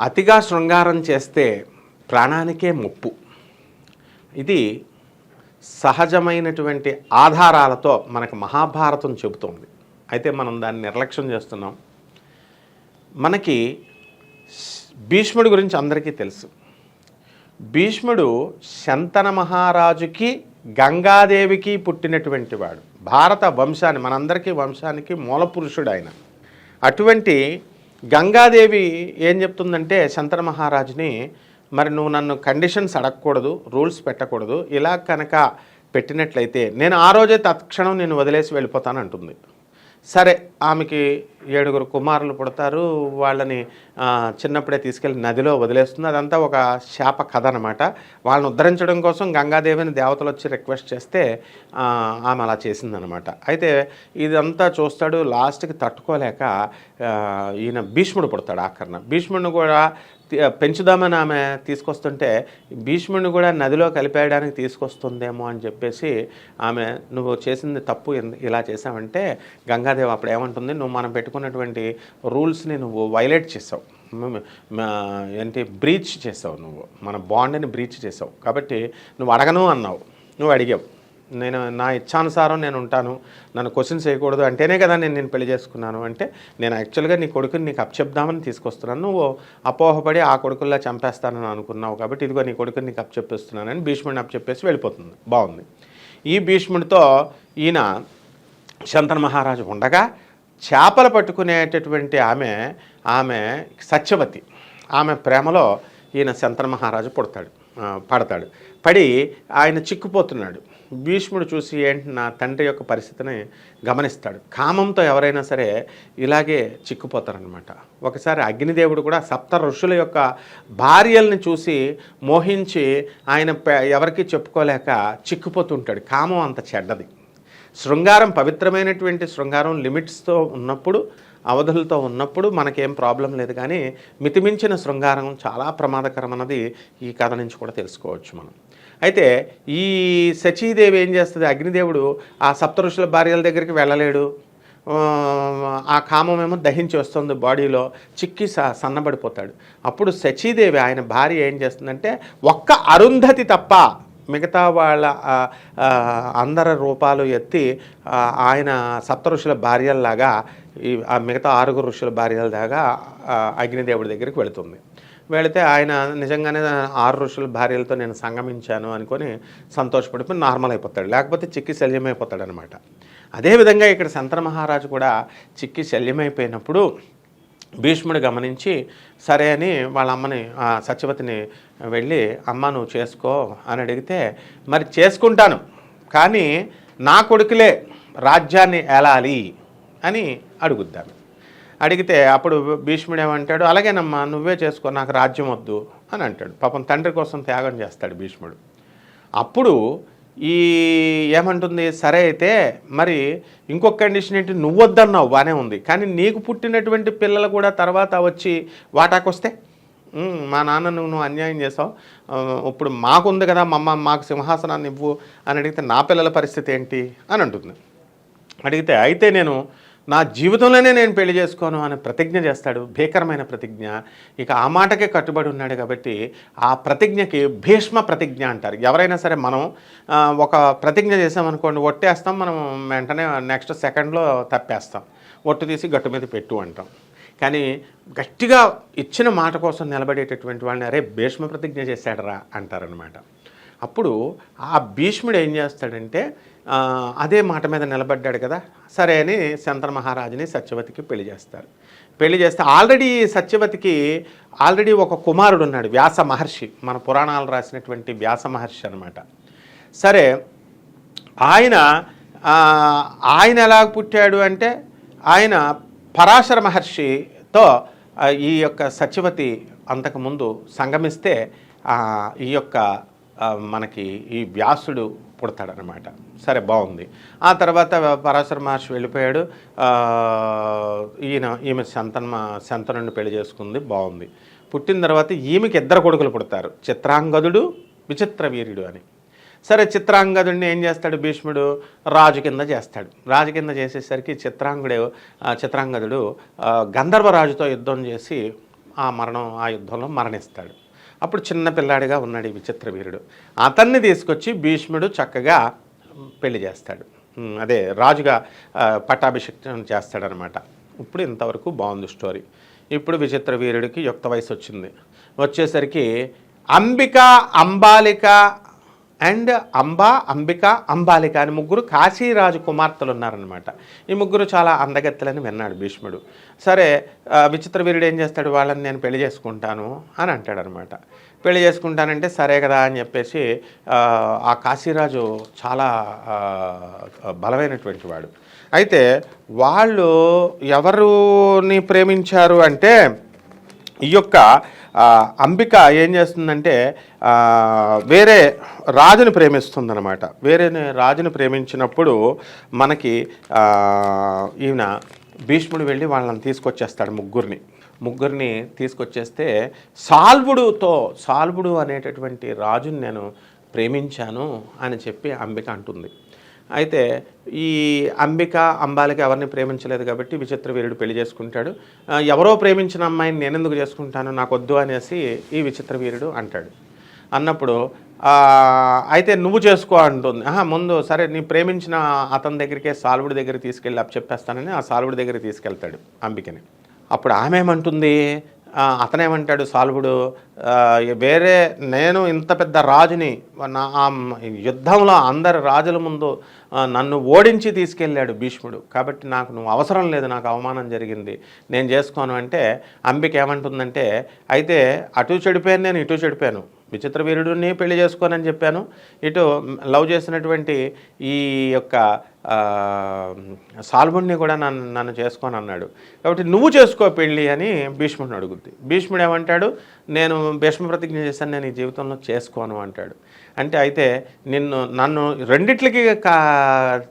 అతిగా శృంగారం చేస్తే ప్రాణానికే ముప్పు. ఇది సహజమైనటువంటి ఆధారాలతో మనకు మహాభారతం చెబుతోంది. అయితే మనం దాన్ని నిర్లక్ష్యం చేస్తున్నాం. మనకి భీష్ముడి గురించి అందరికీ తెలుసు. భీష్ముడు శంతన మహారాజుకి గంగాదేవికి పుట్టినటువంటి వాడు. భారత వంశాన్ని మనందరికీ వంశానికి మూల పురుషుడు ఆయన. అటువంటి గంగాదేవి ఏం చెప్తుందంటే శంతన మహారాజుని మరి నువ్వు నన్ను కండిషన్స్ అడగకూడదు రూల్స్ పెట్టకూడదు ఇలా కనుక పెట్టినట్లయితే నేను ఆ రోజే తత్క్షణం నేను వదిలేసి వెళ్ళిపోతాను అంటుంది సరే ఆమెకి ఏడుగురు కుమారులు పుడతారు. వాళ్ళని చిన్నప్పుడే తీసుకెళ్ళి నదిలో వదిలేస్తుంది. అదంతా ఒక శాప కథ అనమాట వాళ్ళని ఉద్ధరించడం కోసం గంగాదేవిని దేవతలు వచ్చి రిక్వెస్ట్ చేస్తే ఆమె అలా చేసిందనమాట అయితే ఇదంతా చూస్తాడు లాస్ట్కి తట్టుకోలేక ఈయన భీష్ముడు పుడతాడు ఆఖరణ భీష్ముడిని కూడా పెంచుదామని ఆమె తీసుకొస్తుంటే భీష్ముడిని కూడా నదిలో కలిపేయడానికి తీసుకొస్తుందేమో అని చెప్పేసి ఆమె నువ్వు చేసింది తప్పు ఇలా చేసావంటే గంగాదేవి అప్పుడు ఏమంటుంది? నువ్వు మనం పెట్టుకున్నటువంటి రూల్స్ని నువ్వు వైలేట్ చేసావు. ఏంటి బ్రీచ్ చేసావు నువ్వు. మన బాండ్ని బ్రీచ్ చేసావు. కాబట్టి నువ్వు అడగను అన్నావు. నువ్వు అడిగావు. నేను నా ఇచ్చానుసారం నేను ఉంటాను. నన్ను క్వశ్చన్ చేయకూడదు అంటేనే కదా నేను నేను పెళ్ళి చేసుకున్నాను. అంటే నేను యాక్చువల్గా నీ కొడుకుని నీకు అప్పచెప్దామని తీసుకొస్తున్నాను. నువ్వు అపోహపడి ఆ కొడుకుల్లా చంపేస్తానని అనుకున్నావు కాబట్టి ఇదిగో నీ కొడుకుని నీకు అప్పచెప్పిస్తున్నానని భీష్ముడిని అప్పచెప్పేసి వెళ్ళిపోతుంది. బాగుంది. ఈ భీష్ముడితో ఈయన శంతన మహారాజు ఉండగా చేపలు పట్టుకునేటటువంటి ఆమె ఆమె సత్యవతి ఆమె ప్రేమలో ఈయన శంతన మహారాజు పుడతాడు పడతాడు. పడి ఆయన చిక్కుపోతున్నాడు. భీష్ముడు చూసి ఏంటి నా తండ్రి యొక్క పరిస్థితిని గమనిస్తాడు. కామంతో ఎవరైనా సరే ఇలాగే చిక్కుపోతారనమాట ఒకసారి అగ్నిదేవుడు కూడా సప్త ఋషుల యొక్క భార్యల్ని చూసి మోహించి ఆయన ఎవరికి ఎవరికీ చెప్పుకోలేక చిక్కుపోతుంటాడు. కామం అంత చెడ్డది. శృంగారం పవిత్రమైనటువంటి శృంగారం లిమిట్స్తో ఉన్నప్పుడు అవధులతో ఉన్నప్పుడు మనకేం ప్రాబ్లం లేదు కానీ మితిమించిన శృంగారం చాలా ప్రమాదకరమన్నది ఈ కథ నుంచి కూడా తెలుసుకోవచ్చు మనం. అయితే ఈ శచీదేవి ఏం చేస్తుంది? అగ్నిదేవుడు ఆ సప్త ఋషుల భార్యల దగ్గరికి వెళ్ళలేడు. ఆ, కామమేమో దహించి వస్తుంది బాడీలో చిక్కి స సన్నబడిపోతాడు. అప్పుడు శచీదేవి ఆయన భార్య ఏం చేస్తుందంటే ఒక్క అరుంధతి తప్ప మిగతా వాళ్ళ అందర అందరి రూపాలు ఎత్తి ఆయన సప్త ఋషుల భార్యల్లాగా ఈ మిగతా ఆరుగురు ఋషుల భార్యల దాకా అగ్నిదేవుడి దగ్గరికి వెళుతుంది. వెళితే ఆయన నిజంగానే ఆరు ఋషుల భార్యలతో నేను సంగమించాను అనుకొని సంతోషపడిపోయి నార్మల్ అయిపోతాడు. లేకపోతే చిక్కి శల్యమైపోతాడు అనమాట అదేవిధంగా ఇక్కడ శంతన మహారాజు కూడా చిక్కి శల్యమైపోయినప్పుడు భీష్ముడు గమనించి సరే అని వాళ్ళ అమ్మని ఆ సత్యవతిని వెళ్ళి అమ్మ నువ్వు చేసుకో అని అడిగితే మరి చేసుకుంటాను కానీ నా కొడుకులే రాజ్యాన్ని ఏలాలి అని అడుగుద్దాను అడిగితే అప్పుడు భీష్ముడు ఏమంటాడు అలాగేనమ్మా నువ్వే చేసుకో నాకు రాజ్యం వద్దు అని అంటాడు. పాపం తండ్రి కోసం త్యాగం చేస్తాడు భీష్ముడు. అప్పుడు ఈ ఏమంటుంది సరే అయితే మరి ఇంకొక కండిషన్ ఏంటి? నువ్వు వద్దన్నావు బాగానే ఉంది. కానీ నీకు పుట్టినటువంటి పిల్లలు కూడా తర్వాత వచ్చి వాటాకొస్తే? మా నాన్న నువ్వు నువ్వు అన్యాయం చేసావు. ఇప్పుడు మాకుంది కదా మమ్మ మాకు సింహాసనాన్ని ఇవ్వు అని అడిగితే నా పిల్లల పరిస్థితి ఏంటి? అని అంటుంది. అడిగితే అయితే నేను నా జీవితంలోనే నేను పెళ్ళి చేసుకోను అని ప్రతిజ్ఞ చేస్తాడు. భీకరమైన ప్రతిజ్ఞ. ఇక ఆ మాటకే కట్టుబడి ఉన్నాడు కాబట్టి ఆ ప్రతిజ్ఞకి భీష్మ ప్రతిజ్ఞ అంటారు. ఎవరైనా సరే మనం ఒక ప్రతిజ్ఞ చేసామనుకోండి ఒట్టేస్తాం మనం వెంటనే నెక్స్ట్ సెకండ్లో తప్పేస్తాం. ఒట్టు తీసి గట్టు మీద పెట్టు అంటాం. కానీ గట్టిగా ఇచ్చిన మాట కోసం నిలబడేటటువంటి వాళ్ళని అరే భీష్మ ప్రతిజ్ఞ చేశాడరా అంటారనమాట అప్పుడు ఆ భీష్ముడు ఏం చేస్తాడంటే అదే మాట మీద నిలబడ్డాడు కదా. సరే అని శంతన మహారాజుని సత్యవతికి పెళ్ళి చేస్తారు. పెళ్ళి చేస్తే ఆల్రెడీ సత్యవతికి ఆల్రెడీ ఒక కుమారుడు ఉన్నాడు వ్యాస మహర్షి. మన పురాణాలు రాసినటువంటి వ్యాస మహర్షి అనమాట సరే ఆయన ఆయన ఎలా పుట్టాడు అంటే ఆయన పరాశర మహర్షితో ఈ యొక్క సత్యవతి అంతకుముందు సంగమిస్తే ఈ యొక్క మనకి ఈ వ్యాసుడు పుడతాడనమాట. సరే బాగుంది. ఆ తర్వాత పరాశర మహర్షి వెళ్ళిపోయాడు. ఈయన ఈమె శంతన శంతనుని పెళ్ళి చేసుకుంది. బాగుంది. పుట్టిన తర్వాత ఈమెకి ఇద్దరు కొడుకులు పుడతారు. చిత్రాంగదుడు విచిత్ర వీరుడు అని. సరే చిత్రాంగదుడిని ఏం చేస్తాడు భీష్ముడు? రాజు కింద చేస్తాడు. రాజు కింద చేసేసరికి చిత్రాంగుడు చిత్రాంగదుడు గంధర్వరాజుతో యుద్ధం చేసి ఆ మరణం ఆ యుద్ధంలో మరణిస్తాడు. అప్పుడు చిన్న పిల్లాడిగా ఉన్నాడు ఈ విచిత్ర వీరుడు. అతన్ని తీసుకొచ్చి భీష్ముడు చక్కగా పెళ్ళి చేస్తాడు. అదే రాజుగా ఆ, పట్టాభిషేకం చేస్తాడనమాట. ఇప్పుడు ఇంతవరకు బాగుంది స్టోరీ. ఇప్పుడు విచిత్ర వీరుడికి యుక్త వయసు వచ్చింది. వచ్చేసరికి అంబిక అంబాలిక అండ్ అంబా అంబిక అంబాలిక అని ముగ్గురు కాశీరాజు కుమార్తెలు ఉన్నారనమాట ఈ ముగ్గురు చాలా అందగత్తెలని విన్నాడు భీష్ముడు. సరే విచిత్ర వీరుడు ఏం చేస్తాడు? వాళ్ళని నేను పెళ్ళి చేసుకుంటాను అని అంటాడనమాట పెళ్ళి చేసుకుంటానంటే సరే కదా అని చెప్పేసి ఆ, కాశీరాజు చాలా బలమైనటువంటి వాడు. అయితే వాళ్ళు ఎవరుని ప్రేమించారు అంటే ఈ యొక్క అంబిక ఏం చేస్తుందంటే వేరే రాజుని ప్రేమిస్తుందన్నమాట. వేరే రాజుని ప్రేమించినప్పుడు మనకి ఈయన భీష్ముడు వెళ్ళి వాళ్ళని తీసుకొచ్చేస్తాడు ముగ్గురిని. ముగ్గురిని తీసుకొచ్చేస్తే సాల్వుడుతో సాల్వుడు అనేటటువంటి రాజుని నేను ప్రేమించాను అని చెప్పి అంబిక అంటుంది. అయితే ఈ అంబిక అంబాలిక ఎవరిని ప్రేమించలేదు కాబట్టి విచిత్ర వీరుడు పెళ్ళి చేసుకుంటాడు. ఎవరో ప్రేమించిన అమ్మాయిని నేనెందుకు చేసుకుంటాను నాకు వద్దు అనేసి ఈ విచిత్ర వీరుడు అంటాడు. అన్నప్పుడు అయితే నువ్వు చేసుకో అంటుంది. ఆహా ముందు సరే నీ ప్రేమించిన అతని దగ్గరికే సాల్వుడి దగ్గరికి తీసుకెళ్ళి అప్ చెప్పేస్తానని ఆ సాల్వుడి దగ్గరికి తీసుకెళ్తాడు అంబికని. అప్పుడు ఆమె ఏమంటుంది? అతనేమంటాడు సాల్వుడు వేరే నేను ఇంత పెద్ద రాజుని నా యుద్ధంలో అందరి రాజుల ముందు నన్ను ఓడించి తీసుకెళ్ళాడు భీష్ముడు. కాబట్టి నాకు నువ్వు అవసరం లేదు నాకు అవమానం జరిగింది. నేను చేసుకోను. అంటే అంబిక ఏమంటుందంటే అయితే అటు చెడిపోయాను నేను ఇటు చెడిపోయాను. విచిత్ర వీరుడిని పెళ్ళి చేసుకోనని చెప్పాను. ఇటు లవ్ చేసినటువంటి ఈ యొక్క ఆ, కూడా నన్ను నన్ను చేసుకోనన్నాడు. కాబట్టి నువ్వు చేసుకో పెళ్ళి అని భీష్ముడిని అడుగుద్ది. భీష్ముడు ఏమంటాడు? నేను భీష్మ ప్రతిజ్ఞ చేశాను నేను ఈ జీవితంలో చేసుకోను అంటాడు. అంటే అయితే నిన్ను నన్ను రెండిట్లకి కా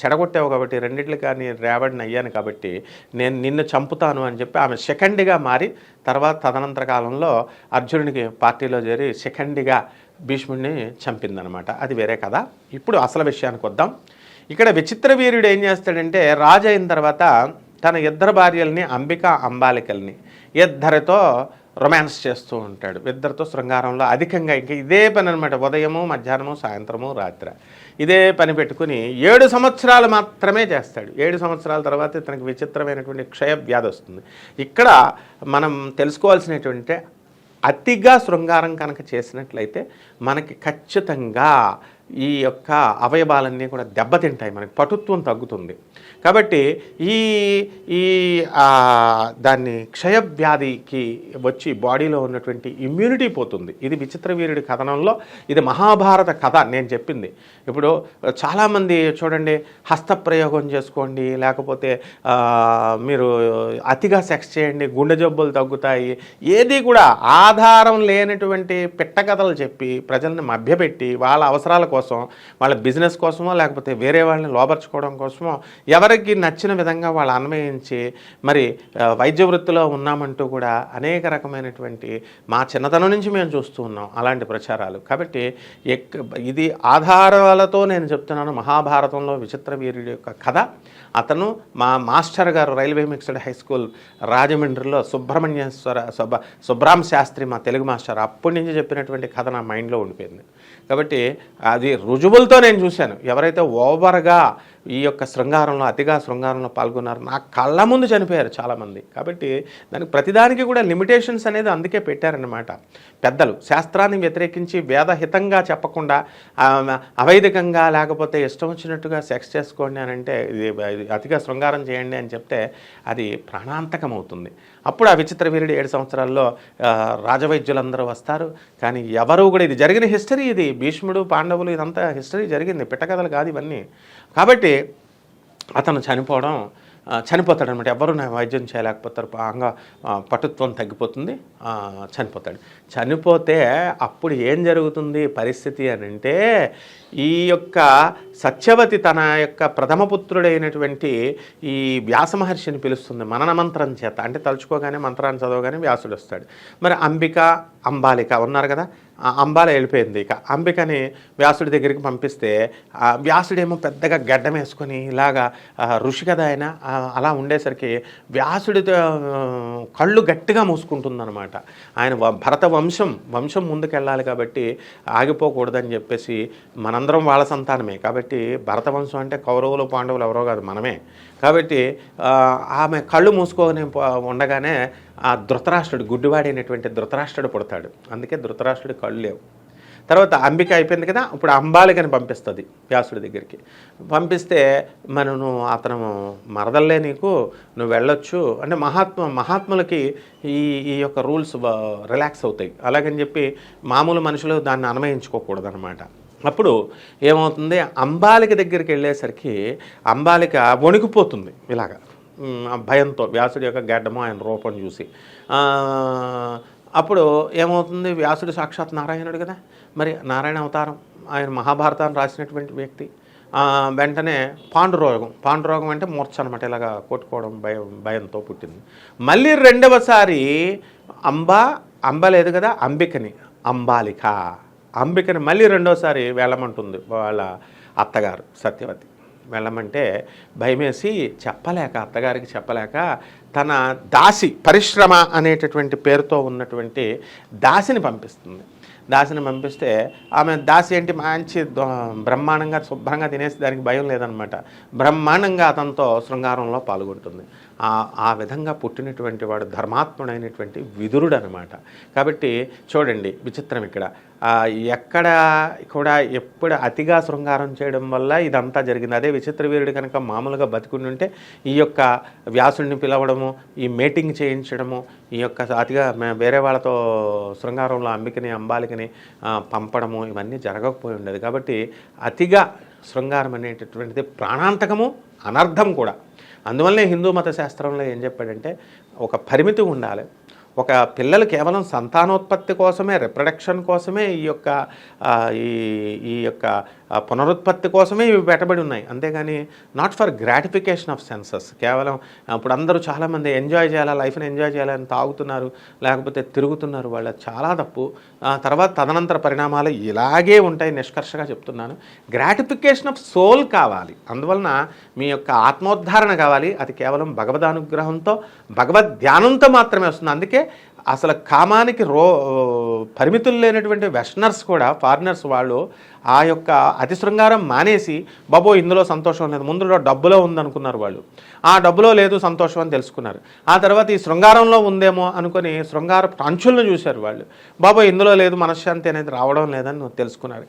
చెడగొట్టావు కాబట్టి రెండిట్లకి కానీ రేవడిని అయ్యాను కాబట్టి నేను నిన్ను చంపుతాను అని చెప్పి ఆమె సెకండ్గా మారి తర్వాత తదనంతర కాలంలో అర్జునుడికి పార్టీలో చేరి సెకండ్గా భీష్ముడిని చంపిందనమాట. అది వేరే కదా ఇప్పుడు అసలు విషయానికి వద్దాం. ఇక్కడ విచిత్ర వీరుడు ఏం చేస్తాడంటే రాజు అయిన తర్వాత తన ఇద్దరు భార్యల్ని అంబిక అంబాలికల్ని ఇద్దరితో రొమాన్స్ చేస్తూ ఉంటాడు. ఇద్దరితో శృంగారంలో అధికంగా ఇంకా ఇదే పని అనమాట ఉదయము మధ్యాహ్నము సాయంత్రము రాత్రి. ఇదే పని పెట్టుకుని ఏడు సంవత్సరాలు మాత్రమే చేస్తాడు. ఏడు సంవత్సరాల తర్వాత ఇతనికి విచిత్రమైనటువంటి క్షయ వ్యాధి వస్తుంది. ఇక్కడ మనం తెలుసుకోవాల్సినటువంటి అతిగా శృంగారం కనుక చేసినట్లయితే మనకి ఖచ్చితంగా ఈ యొక్క అవయవాలన్నీ కూడా దెబ్బతింటాయి మనకి పటుత్వం తగ్గుతుంది. కాబట్టి ఈ ఈ దాన్ని క్షయవ్యాధికి వచ్చి బాడీలో ఉన్నటువంటి ఇమ్యూనిటీ పోతుంది. ఇది విచిత్ర వీరుడి కథనంలో ఇది మహాభారత కథ నేను చెప్పింది. ఇప్పుడు చాలామంది చూడండి హస్తప్రయోగం చేసుకోండి లేకపోతే మీరు అతిగా సెక్స్ చేయండి గుండె జబ్బులు తగ్గుతాయి ఏది కూడా ఆధారం లేనటువంటి పిట్టకథలు చెప్పి ప్రజల్ని మభ్యపెట్టి వాళ్ళ అవసరాల కోసం కోసం వాళ్ళ బిజినెస్ కోసమో లేకపోతే వేరే వాళ్ళని లోపరచుకోవడం కోసమో ఎవరికి నచ్చిన విధంగా వాళ్ళు అన్వయించి మరి వైద్య వృత్తిలో ఉన్నామంటూ కూడా అనేక రకమైనటువంటి మా చిన్నతనం నుంచి మేము చూస్తూ ఉన్నాం అలాంటి ప్రచారాలు. కాబట్టి ఇది ఆధారాలతో నేను చెప్తున్నాను మహాభారతంలో విచిత్ర వీరుడి యొక్క కథ. అతను మా మాస్టర్ గారు రైల్వే మిక్స్డ్ హై స్కూల్ రాజమండ్రిలో సుబ్రహ్మణ్యేశ్వర సుబ్బ సుబ్రామ్ శాస్త్రి మా తెలుగు మాస్టర్ అప్పటి నుంచి చెప్పినటువంటి కథ నా మైండ్లో ఉండిపోయింది. కాబట్టి అది రుజువులతో నేను చూశాను. ఎవరైతే ఓవర్గా ఈ యొక్క శృంగారంలో అతిగా శృంగారంలో పాల్గొన్నారు నా కళ్ళ ముందు చనిపోయారు చాలామంది. కాబట్టి దానికి ప్రతిదానికి కూడా లిమిటేషన్స్ అనేది అందుకే పెట్టారన్నమాట. పెద్దలు శాస్త్రాన్ని వ్యతిరేకించి వేదహితంగా చెప్పకుండా అవైదికంగా లేకపోతే ఇష్టం వచ్చినట్టుగా సెక్స్ చేసుకోండి అని అంటే ఇది అతిగా శృంగారం చేయండి అని చెప్తే అది ప్రాణాంతకం అవుతుంది అప్పుడు ఆ విచిత్ర వీరుడు ఏడు సంవత్సరాల్లో రాజవైద్యులందరూ వస్తారు. కానీ ఎవరు కూడా ఇది జరిగిన హిస్టరీ ఇది. భీష్ముడు పాండవులు ఇదంతా హిస్టరీ జరిగింది. పిట్టకథలు కాదు ఇవన్నీ. కాబట్టి అతను చనిపోవడం చనిపోతాడు అనమాట ఎవరు నా వైద్యం చేయలేకపోతారు. అంగ పటుత్వం తగ్గిపోతుంది. చనిపోతాడు. చనిపోతే అప్పుడు ఏం జరుగుతుంది పరిస్థితి అని అంటే ఈ యొక్క సత్యవతి తన యొక్క ప్రథమ పుత్రుడైనటువంటి ఈ వ్యాస మహర్షిని పిలుస్తుంది మనన మంత్రం చేత. అంటే తలుచుకోగానే మంత్రాన్ని చదవగానే వ్యాసుడు వస్తాడు. మరి అంబిక అంబాలిక ఉన్నారు కదా? ఆ అంబాల వెళ్ళిపోయింది ఇక. అంబికని వ్యాసుడి దగ్గరికి పంపిస్తే ఆ వ్యాసుడేమో పెద్దగా గడ్డం వేసుకొని ఇలాగా ఋషి కదా ఆయన అలా ఉండేసరికి వ్యాసుడితో కళ్ళు గట్టిగా మూసుకుంటుందన్నమాట. ఆయన భరత వంశం వంశం ముందుకెళ్ళాలి కాబట్టి ఆగిపోకూడదని చెప్పేసి మనందరం వాళ్ళ సంతానమే. కాబట్టి భరత వంశం అంటే కౌరవులు పాండవులు ఎవరో కాదు మనమే. కాబట్టి ఆమె కళ్ళు మూసుకొని ఉండగానే ఆ ధృతరాష్ట్రుడు గుడ్డివాడైనటువంటి ధృతరాష్ట్రుడు పుడతాడు. అందుకే ధృతరాష్ట్రుడు కళ్ళు లేవు. తర్వాత అంబిక అయిపోయింది కదా ఇప్పుడు అంబాలికని పంపిస్తుంది వ్యాసుడి దగ్గరికి. పంపిస్తే మనం నువ్వు అతను మరదల్లే నీకు నువ్వు వెళ్ళొచ్చు. అంటే మహాత్మ మహాత్ములకి ఈ ఈ యొక్క రూల్స్ రిలాక్స్ అవుతాయి. అలాగని చెప్పి మామూలు మనుషులు దాన్ని అన్వయించుకోకూడదు అనమాట అప్పుడు ఏమవుతుంది? అంబాలిక దగ్గరికి వెళ్ళేసరికి అంబాలిక వణికిపోతుంది ఇలాగా. భయంతో వ్యాసుడి యొక్క గడ్డము ఆయన రూపం చూసి. అప్పుడు ఏమవుతుంది? వ్యాసుడు సాక్షాత్ నారాయణుడు కదా. మరి నారాయణ అవతారం ఆయన మహాభారతాన్ని రాసినటువంటి వ్యక్తి. వెంటనే పాండురోగం. పాండురోగం అంటే మూర్ఛ అనమాట ఇలాగా కొట్టుకోవడం భయం భయంతో పుట్టింది. మళ్ళీ రెండవసారి అంబ అంబ లేదు కదా అంబికని అంబాలిక. అంబికని మళ్ళీ రెండోసారి వెళ్ళమంటుంది వాళ్ళ అత్తగారు సత్యవతి. వెళ్ళమంటే భయమేసి చెప్పలేక అత్తగారికి చెప్పలేక తన దాసి పరిశ్రమ అనేటటువంటి పేరుతో ఉన్నటువంటి దాసిని పంపిస్తుంది. దాసిని పంపిస్తే ఆమె దాసి ఏంటి మంచి బ్రహ్మాండంగా శుభ్రంగా తినేసి దానికి భయం లేదనమాట. బ్రహ్మాండంగా అతనితో శృంగారంలో పాల్గొంటుంది. ఆ ఆ విధంగా పుట్టినటువంటి వాడు ధర్మాత్ముడైనటువంటి విదురుడు అనమాట కాబట్టి చూడండి విచిత్రం ఇక్కడ. ఎక్కడ కూడా ఎప్పుడు అతిగా శృంగారం చేయడం వల్ల ఇదంతా జరిగింది. అదే విచిత్ర వీరుడు కనుక మామూలుగా బతికుండి ఉంటే ఈ యొక్క వ్యాసుడిని పిలవడము ఈ మేటింగ్ చేయించడము ఈ యొక్క అతిగా వేరే వాళ్ళతో శృంగారంలో అంబికని అంబాలికని పంపడము ఇవన్నీ జరగకపోయి ఉండేది. కాబట్టి అతిగా శృంగారం అనేటటువంటిది ప్రాణాంతకము అనర్థం కూడా. అందువల్లనే హిందూ మత శాస్త్రంలో ఏం చెప్పాడంటే ఒక పరిమితి ఉండాలి. ఒక పిల్లలు కేవలం సంతానోత్పత్తి కోసమే రిప్రొడక్షన్ కోసమే ఈ యొక్క ఈ ఈ యొక్క పునరుత్పత్తి కోసమే ఇవి పెట్టబడి ఉన్నాయి. అంతేగాని not for gratification of senses కేవలం ఇప్పుడు అందరూ చాలామంది ఎంజాయ్ చేయాలా లైఫ్ని ఎంజాయ్ చేయాలని తాగుతున్నారు లేకపోతే తిరుగుతున్నారు వాళ్ళ చాలా తప్పు. తర్వాత తదనంతర పరిణామాలు ఇలాగే ఉంటాయి నిష్కర్షగా చెప్తున్నాను. గ్రాటిఫికేషన్ ఆఫ్ సోల్ కావాలి. అందువలన మీ యొక్క ఆత్మోద్ధారణ కావాలి. అది కేవలం భగవద్ భగవద్ ధ్యానంతో మాత్రమే వస్తుంది. అందుకే అసలు కామానికి రో పరిమితులు లేనటువంటి వెస్టనర్స్ కూడా ఫారినర్స్ వాళ్ళు ఆ యొక్క అతి శృంగారం మానేసి బాబో ఇందులో సంతోషం లేదు. ముందులో డబ్బులో ఉందనుకున్నారు వాళ్ళు. ఆ డబ్బులో లేదు సంతోషం అని తెలుసుకున్నారు. ఆ తర్వాత ఈ శృంగారంలో ఉందేమో అనుకొని శృంగార ప్రాంచుల్ని చూశారు వాళ్ళు. బాబో ఇందులో లేదు మనశ్శాంతి అనేది రావడం లేదని తెలుసుకున్నారు.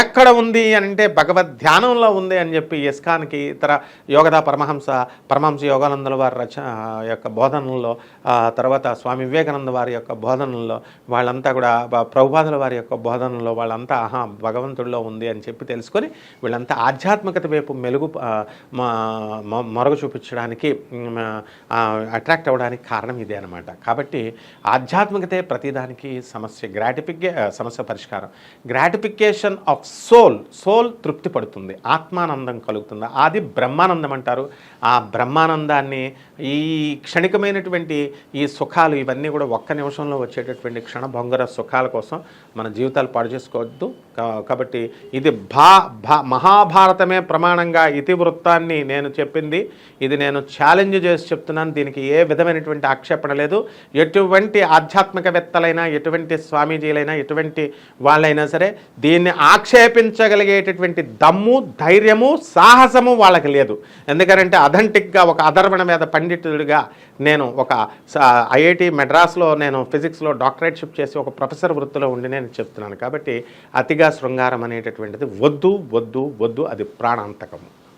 ఎక్కడ ఉంది అని అంటే భగవద్ ధ్యానంలో ఉంది అని చెప్పి ఇస్కాన్కి ఇతర యోగదా పరమహంస పరమహంస యోగానందుల వారి రచ యొక్క బోధనల్లో తర్వాత స్వామి వివేకానంద వారి యొక్క బోధనల్లో వాళ్ళంతా కూడా ప్రభుపాదుల వారి యొక్క బోధనలో వాళ్ళంతా ఆహా భగవంతుడు భగవంతుడిలో ఉంది అని చెప్పి తెలుసుకొని వీళ్ళంతా ఆధ్యాత్మికత వైపు మెలుగు ఆ, మొరగ చూపించడానికి అట్రాక్ట్ అవ్వడానికి కారణం ఇదే అనమాట కాబట్టి ఆధ్యాత్మికతే ప్రతిదానికి సమస్య గ్రాటిఫికే సమస్య పరిష్కారం. గ్రాటిఫికేషన్ ఆఫ్ సోల్ సోల్ తృప్తి పడుతుంది ఆత్మానందం కలుగుతుంది. అది బ్రహ్మానందం అంటారు. ఆ బ్రహ్మానందాన్ని ఈ క్షణికమైనటువంటి ఈ సుఖాలు ఇవన్నీ కూడా ఒక్క నిమిషంలో వచ్చేటటువంటి క్షణభంగుర సుఖాల కోసం మన జీవితాలు పాడు చేసుకోవద్దు. కా- కాబట్టి ఇది భా భా మహాభారతమే ప్రమాణంగా ఇతివృత్తాన్ని నేను చెప్పింది. ఇది నేను ఛాలెంజ్ చేసి చెప్తున్నాను. దీనికి ఏ విధమైనటువంటి ఆక్షేపణ లేదు. ఎటువంటి ఆధ్యాత్మికవేత్తలైనా ఎటువంటి స్వామీజీలైనా ఎటువంటి వాళ్ళైనా సరే దీన్ని ఆక్షేపించగలిగేటటువంటి దమ్ము ధైర్యము సాహసము వాళ్ళకి లేదు. ఎందుకంటే అథెంటిక్గా ఒక అధర్మణ మీద పండితుడిగా నేను ఒక ఐఐటి మెడ్రాస్లో నేను ఫిజిక్స్లో డాక్టరేట్షిప్ చేసి ఒక ప్రొఫెసర్ వృత్తిలో ఉండి నేను చెప్తున్నాను. కాబట్టి అతిగా శృంగారం అనేటటువంటిది వద్దు వద్దు వద్దు అది ప్రాణాంతకము.